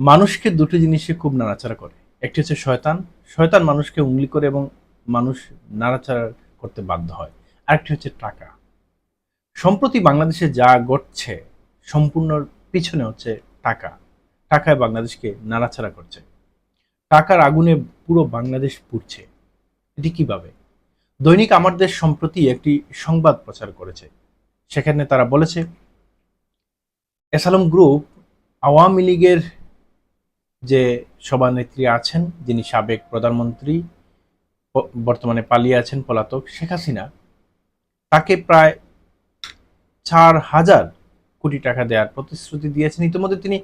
মানুষকে দুটো জিনিসে খুব নাড়াচাড়া করে। একটি হচ্ছে শয়তান। শয়তান মানুষকে উঙ্গলি করে এবং মানুষ নাড়াচাড়া করতে বাধ্য হয়। আরেকটি হচ্ছে টাকা। সম্প্রতি বাংলাদেশে যা ঘটছে, সম্পূর্ণ পিছনে হচ্ছে টাকা। টাকায় বাংলাদেশকে নাড়াচাড়া করছে। টাকার আগুনে পুরো বাংলাদেশ পুড়ছে। এটি কীভাবে? দৈনিক আমার দেশ সম্প্রতি একটি সংবাদ প্রচার করেছে। সেখানে তারা বলেছে, এসালম গ্রুপ আওয়ামী লীগের যে সভানেত্রী আছেন, যিনি সাবেক প্রধানমন্ত্রী বর্তমানে পালিয়ে আছেন পলাতক শেখ হাসিনা, তাকে প্রায় চার হাজার কোটি টাকা দেওয়ার প্রতিশ্রুতি দিয়েছেন। ইতিমধ্যে তিনি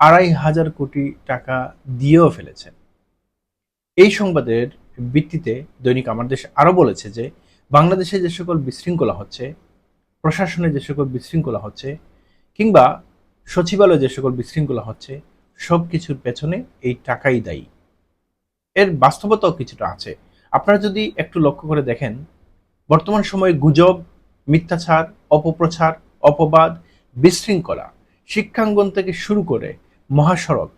আড়াই হাজার কোটি টাকা দিয়েও ফেলেছেন। এই সংবাদের ভিত্তিতে দৈনিক আমার দেশ আরও বলেছে যে, বাংলাদেশে যে সকল বিশৃঙ্খলা হচ্ছে, প্রশাসনে যে সকল বিশৃঙ্খলা হচ্ছে, কিংবা সচিবালয়ে যে সকল বিশৃঙ্খলা হচ্ছে সব কিছুর পেছনে এই টাকাই দায়ী। এর বাস্তবতাও কিছুটা আছে। আপনারা যদি একটু লক্ষ্য করে দেখেন, বর্তমান সময়ে গুজব, মিথ্যাচার, অপপ্রচার, অপবাদ, বিশৃঙ্খলা, শিক্ষাঙ্গন থেকে শুরু করে মহাসড়ক,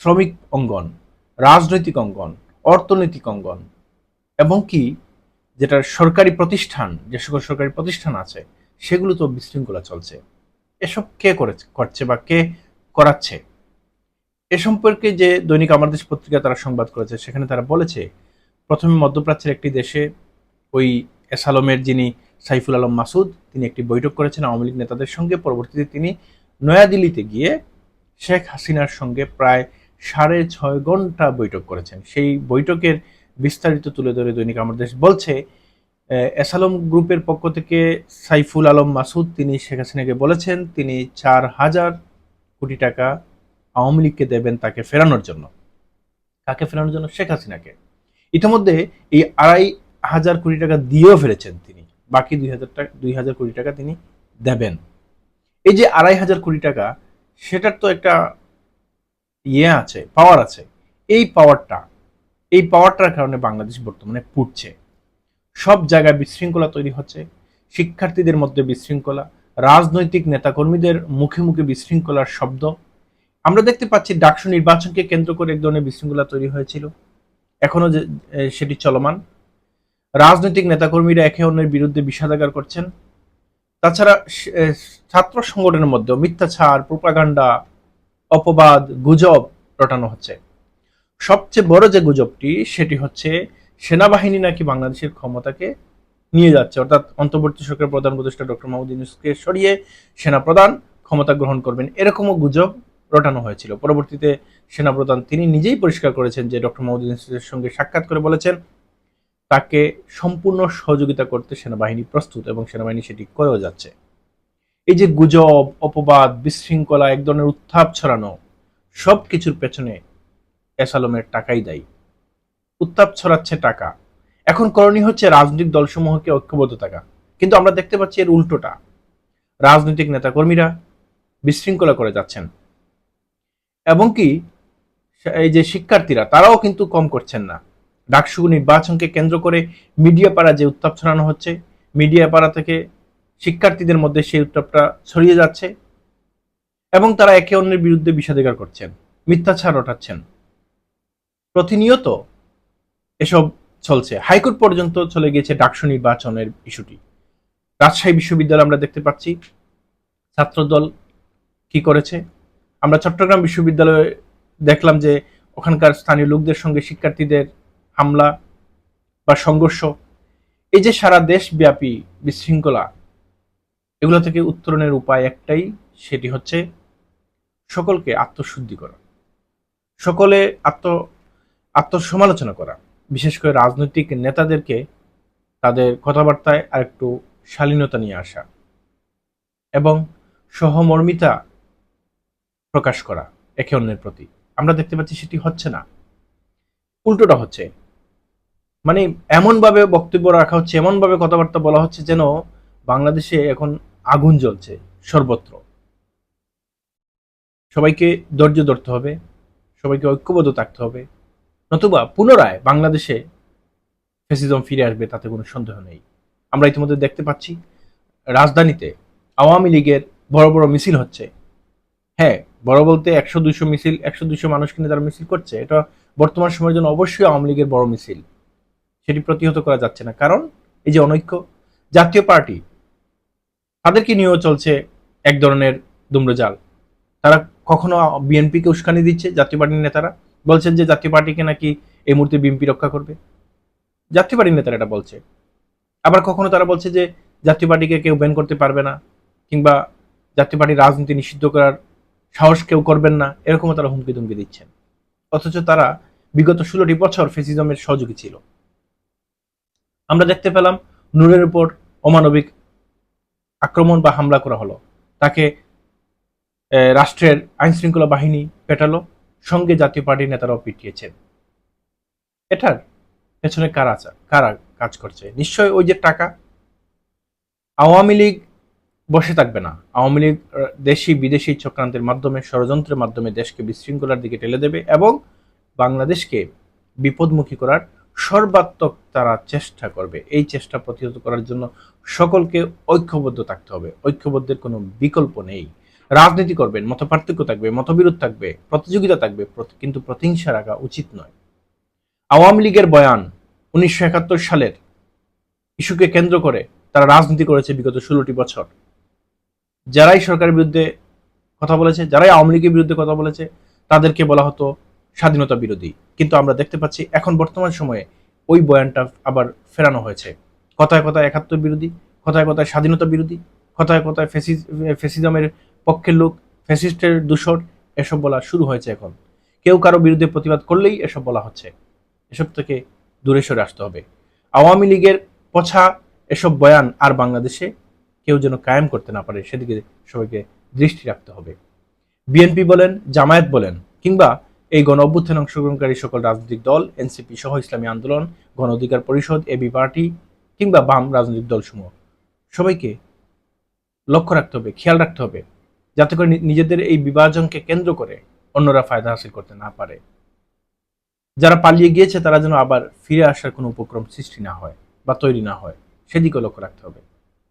শ্রমিক অঙ্গন, রাজনৈতিক অঙ্গন, অর্থনৈতিক অঙ্গন এবং কি যেটা সরকারি প্রতিষ্ঠান, যে সকল সরকারি প্রতিষ্ঠান আছে সেগুলো তো বিশৃঙ্খলা চলছে। এসব কে করে করছে বা কে করাচ্ছে? এ সম্পর্কে যে দৈনিক আমার দেশ পত্রিকা তারা সংবাদ করেছে, সেখানে তারা বলেছে, প্রথমে মধ্যপ্রাচ্যের একটি দেশে ওই এসালমের যিনি সাইফুল আলম মাসুদ, তিনি একটি বৈঠক করেছেন আওয়ামী লীগ নেতাদের সঙ্গে। পরবর্তীতে তিনি নয়াদিল্লিতে গিয়ে শেখ হাসিনার সঙ্গে প্রায় সাড়ে ছয় ঘণ্টা বৈঠক করেছেন। সেই বৈঠকের বিস্তারিত তুলে ধরে দৈনিক আমার দেশ বলছে এসালম গ্রুপের পক্ষ থেকে সাইফুল আলম মাসুদ, তিনি শেখ হাসিনাকে বলেছেন, তিনি চার হাজার কোটি টাকা আওয়ামী লীগকে দেবেন তাকে ফেরানোর জন্য। কাকে ফেরানোর জন্য? শেখ হাসিনাকে। ইতিমধ্যে এই আড়াই হাজার কোটি টাকা দিয়েও ফেলেছেন তিনি। বাকি দুই হাজার টাকা দুই হাজার কোটি টাকা তিনি দেবেন। এই যে আড়াই হাজার কোটি টাকা, সেটার তো একটা ইয়ে আছে পাওয়ার আছে। এই পাওয়ারটা এই পাওয়ারটার কারণে বাংলাদেশ বর্তমানে পুড়ছে। সব জায়গায় বিশৃঙ্খলা তৈরি হচ্ছে। শিক্ষার্থীদের মধ্যে বিশৃঙ্খলা, রাজনৈতিক নেতাকর্মীদের মুখে মুখে বিশৃঙ্খলার শব্দ। আমরা দেখতে পাচ্ছি ডাকসু নির্বাচনকে কেন্দ্র করে এক ধরনের বিশৃঙ্খলা তৈরি হয়েছিল। এখনও যে সেটি চলমান। রাজনৈতিক নেতাকর্মীরা একে অন্যের বিরুদ্ধে বিষাদাগার করছেন। তাছাড়া ছাত্র সংগঠনের মধ্যে মিথ্যাচার, প্রোপাগান্ডা, অপবাদ, গুজব রটানো হচ্ছে। সবচেয়ে বড় যে গুজবটি, সেটি হচ্ছে সেনাবাহিনী নাকি বাংলাদেশের ক্ষমতাকে নিয়ে যাচ্ছে। অর্থাৎ অন্তর্বর্তী সরকারের প্রধান উপদেষ্টা ডক্টর মাহমুদ ইউনুসকে সরিয়ে সেনাপ্রধান ক্ষমতা গ্রহণ করবেন। এরকমও গুজব রটানো হয়েছিল। পরবর্তীতে সেনাপ্রধান তিনি নিজেই পরিষ্কার করেছেন যে ডক্টর মাহমুদ ইউনুসের সঙ্গে সাক্ষাৎ করে বলেছেন, তাকে সম্পূর্ণ সহযোগিতা করতে সেনাবাহিনী প্রস্তুত এবং সেনাবাহিনী সেটি করেও যাচ্ছে। এই যে গুজব, অপবাদ, বিশৃঙ্খলা, এক ধরনের উত্থাপ ছড়ানো সব কিছুর পেছনে এসালমের টাকাই দায়ী। উত্তাপ ছড়াচ্ছে টাকা। এখন করণীয় হচ্ছে রাজনৈতিক দলসমূহকে ঐক্যবদ্ধ থাকা। কিন্তু আমরা দেখতে পাচ্ছি এর উল্টোটা। রাজনৈতিক নেতাকর্মীরা বিশৃঙ্খলা করে যাচ্ছেন। এবং কি এই যে শিক্ষার্থীরা, তারাও কিন্তু কম করছেন না। ডাকসু নির্বাচনকে কেন্দ্র করে মিডিয়া পাড়া যে উত্তাপ ছড়ানো হচ্ছে মিডিয়া পাড়া থেকে শিক্ষার্থীদের মধ্যে সেই উত্তাপটা ছড়িয়ে যাচ্ছে এবং তারা একে অন্যের বিরুদ্ধে বিষাদাগার করছেন, মিথ্যাচার রটাচ্ছেন। প্রতিনিয়ত এসব চলছে। হাইকোর্ট পর্যন্ত চলে গিয়েছে ডাকসু নির্বাচনের ইস্যুটি। রাজশাহী বিশ্ববিদ্যালয় আমরা দেখতে পাচ্ছি, ছাত্রদল কি করেছে? আমরা চট্টগ্রাম বিশ্ববিদ্যালয়ে দেখলাম যে ওখানকার স্থানীয় লোকদের সঙ্গে শিক্ষার্থীদের হামলা বা সংঘর্ষ। এই যে সারা দেশব্যাপী বিশৃঙ্খলা, এগুলো থেকে উত্তরণের উপায় একটাই, সেটি হচ্ছে সকলকে আত্মশুদ্ধি করা সকলে আত্ম, আত্মসমালোচনা করা। বিশেষ করে রাজনৈতিক নেতাদেরকে তাদের কথাবার্তায় আরেকটু শালীনতা নিয়ে আসা এবং সহমর্মিতা প্রকাশ করা একে অন্যের প্রতি। আমরা দেখতে পাচ্ছি সেটি হচ্ছে না। উল্টোটা হচ্ছে মানে এমনভাবে বক্তব্য রাখা হচ্ছে, এমনভাবে কথাবার্তা বলা হচ্ছে যেন বাংলাদেশে এখন আগুন জ্বলছে সর্বত্র। সবাইকে ধৈর্য ধরতে হবে, সবাইকে ঐক্যবদ্ধ থাকতে হবে, নতুবা পুনরায় বাংলাদেশে ফেসিজম ফিরে আসবে তাতে কোনো সন্দেহ নেই। আমরা ইতিমধ্যে দেখতে পাচ্ছি, রাজধানীতে আওয়ামী লীগের বড় বড় মিছিল হচ্ছে। হ্যাঁ বড় বলতে একশো, দুইশো মিছিল, একশো, দুইশো মানুষ কিনে তারা মিছিল করছে, এটা বর্তমান সময়ের জন্য অবশ্যই আওয়ামী লীগের বড় মিছিল। সেটি প্রতিহত করা যাচ্ছে না। কারণ এই যে অনৈক্য, জাতীয় পার্টি, তাদেরকে নিয়েও চলছে এক ধরনের দুম্রজাল তারা কখনো বিএনপিকে উস্কানি দিচ্ছে, জাতীয় পার্টির নেতারা বলছেন যে জাতীয় পার্টিকে নাকি এই মুহূর্তে বিএনপি রক্ষা করবে। জাতীয় পার্টির নেতারা এটা বলছে। আবার কখনো তারা বলছে যে জাতীয় পার্টিকে কেউ ব্যান করতে পারবে না, কিংবা জাতীয় পার্টির রাজনীতি নিষিদ্ধ করার সাহস কেউ করবেন না, এরকমও তারা হুমকি ধুমকি দিচ্ছেন। অথচ তারা বিগত ষোলোটি বছর ফেসিজমের সহযোগী ছিল। আমরা দেখতে পেলাম নূরের উপর অমানবিক আক্রমণ বা হামলা করা হলো। তাকে রাষ্ট্রের আইন শৃঙ্খলা বাহিনী পেটালো, সঙ্গে জাতীয় পার্টির নেতারাও পিটিয়েছেন। এটার পেছনে কারা কারা কাজ করছে? নিশ্চয়ই ওই যে টাকা। আওয়ামী লীগ বসে থাকবে না। আওয়ামী লীগ দেশি, বিদেশি চক্রান্তের মাধ্যমে, ষড়যন্ত্রের মাধ্যমে দেশকে বিশৃঙ্খলার দিকে ঠেলে দেবে এবং বাংলাদেশকে বিপদমুখী করার সর্বাত্মক তারা চেষ্টা করবে। এই চেষ্টা প্রতিহত করার জন্য সকলকে ঐক্যবদ্ধ থাকতে হবে। ঐক্যবদ্ধের কোনো বিকল্প নেই। রাজনীতি করবেন মত পার্থক্য থাকবে, মতবিরোধ থাকবে, প্রতিযোগিতা থাকবে কিন্তু প্রতিহিংসা রাখা উচিত নয়। আওয়ামী লীগের বয়ান উনিশশো একাত্তর সালের ইস্যুকে কেন্দ্র করে তারা রাজনীতি করেছে বিগত ষোলোটি বছর। যারাই সরকারের বিরুদ্ধে কথা বলেছে, যারাই আওয়ামী লীগের বিরুদ্ধে কথা বলেছে, তাদেরকে বলা হতো স্বাধীনতা বিরোধী। কিন্তু আমরা দেখতে পাচ্ছি এখন বর্তমান সময়ে ওই বয়ানটা আবার ফেরানো হয়েছে। কথায় কথায় একাত্তর বিরোধী, কথায় কথায় স্বাধীনতা বিরোধী, কথায় কথায় ফেসিস ফেসিজমের পক্ষের লোক, ফেসিস্টের দূষণ এসব বলা শুরু হয়েছে এখন। কেউ কারও বিরুদ্ধে প্রতিবাদ করলেই এসব বলা হচ্ছে। এসব থেকে দূরে সরে আসতে হবে। আওয়ামী লীগের পছা এসব বয়ান আর বাংলাদেশে কেউ যেন কায়েম করতে না পারে, সেদিকে সবাইকে দৃষ্টি রাখতে হবে। বিএনপি বলেন, জামায়াত বলেন, কিংবা এই গণ অভ্যুত্থানে অংশগ্রহণকারী সকল রাজনৈতিক দল, এনসিপি সহ ইসলামী আন্দোলন, গণ অধিকার পরিষদ, এবি পার্টি, কিংবা বাম রাজনৈতিক দলসমূহ। সবাইকে লক্ষ্য রাখতে হবে, খেয়াল রাখতে হবে, যাতে করে নিজেদের এই বিভাজনকে কেন্দ্র করে অন্যরা ফায়দা হাসিল করতে না পারে। যারা পালিয়ে গিয়েছে, তারা যেন আবার ফিরে আসার কোনো উপক্রম সৃষ্টি না হয় বা তৈরি না হয়, সেদিকেও লক্ষ্য রাখতে হবে।